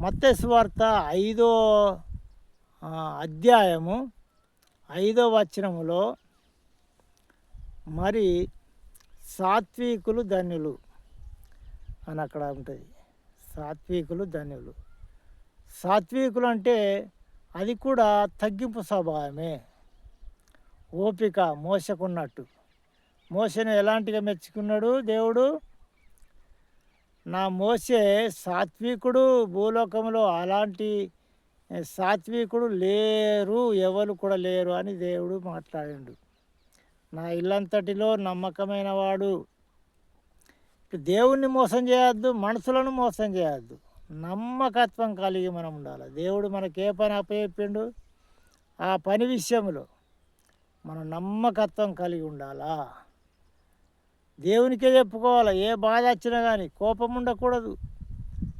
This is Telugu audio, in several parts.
మత్స్వార్త ఐదో అధ్యాయము ఐదో వచనములో మరి సాత్వికులు ధన్యులు అని అక్కడ ఉంటుంది. సాత్వికులు ధన్యులు. సాత్వికులు అంటే అది కూడా తగ్గింపు స్వభావమే. ఓపిక మోసకున్నట్టు. మోసను ఎలాంటిగా మెచ్చుకున్నాడు దేవుడు? నా మోసే సాత్వికుడు భూలోకంలో అలాంటి సాత్వికుడు లేరు ఎవరు కూడా లేరు అని దేవుడు మాట్లాడిండు. నా ఇల్లంతటిలో నమ్మకమైన వాడు. దేవుణ్ణి మోసం చేయొద్దు మనుషులను మోసం చేయొద్దు. నమ్మకత్వం కలిగి మనం ఉండాలి. దేవుడు మనకే ఏ పని అప్పచెప్పిండు? ఆ పని విషయంలో మనం నమ్మకత్వం కలిగి ఉండాలా? దేవునికే చెప్పుకోవాలి ఏ బాధ వచ్చినా కానీ కోపం ఉండకూడదు.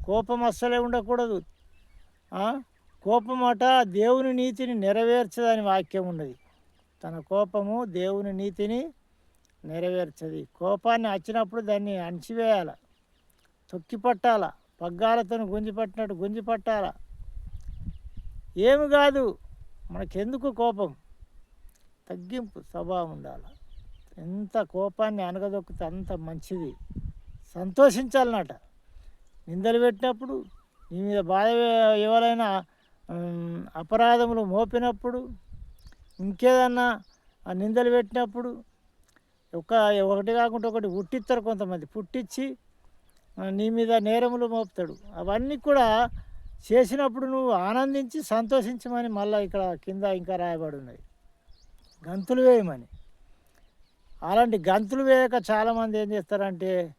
కోపం అస్సలే ఉండకూడదు. కోపం అట దేవుని నీతిని నెరవేర్చదని వాక్యం ఉన్నది. తన కోపము దేవుని నీతిని నెరవేర్చది. కోపాన్ని వచ్చినప్పుడు దాన్ని అణిచివేయాల. తొక్కి పట్టాల. పగ్గాలతో గుంజి పట్టినట్టు గుంజి పట్టాల. ఏమి కాదు మనకెందుకు కోపం? తగ్గింపు స్వభావం ఉండాలి. ఎంత కోపాన్ని అనగదొక్కితే అంత మంచిది. సంతోషించాలన్నట నిందలు పెట్టినప్పుడు నీ మీద బాధ ఎవరైనా అపరాధములు మోపినప్పుడు ఇంకేదన్నా ఆ నిందలు పెట్టినప్పుడు ఒక ఒకటి కాకుండా ఒకటి పుట్టిస్తారు కొంతమంది. పుట్టించి నీ మీద నేరములు మోపుతాడు. అవన్నీ కూడా చేసినప్పుడు నువ్వు ఆనందించి సంతోషించమని మళ్ళీ ఇక్కడ కింద ఇంకా రాయబడి ఉన్నది. గంతులు వేయమని. అలాంటి గంతులు వేయక చాలామంది ఏం చేస్తారంటే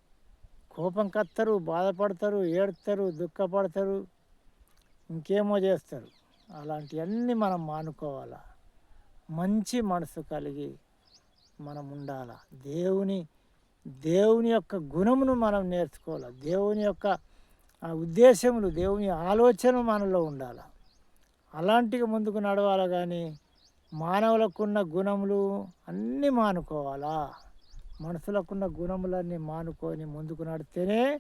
కోపం కత్తరు బాధపడతారు ఏడుతారు దుఃఖపడతారు ఇంకేమో చేస్తారు. అలాంటివన్నీ మనం మానుకోవాలా? మంచి మనసు కలిగి మనం ఉండాలా? దేవుని దేవుని యొక్క గుణమును మనం నేర్చుకోవాలి? దేవుని యొక్క ఉద్దేశములు దేవుని ఆలోచన మనలో ఉండాలి? అలాంటివి ముందుకు నడవాలి కానీ మానవులకున్న గుణములు అన్నీ మానుకోవాలా? మనుషులకున్న గుణములన్నీ మానుకొని ముందుకు నడితేనే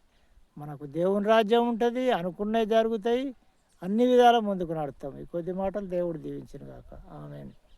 మనకు దేవుని రాజ్యం ఉంటుంది అనుకున్నవి జరుగుతాయి అన్ని విధాల ముందుకు నడుస్తాం. ఈ కొద్ది మాటలు దేవుడు దీవించిన కాక ఆమెను.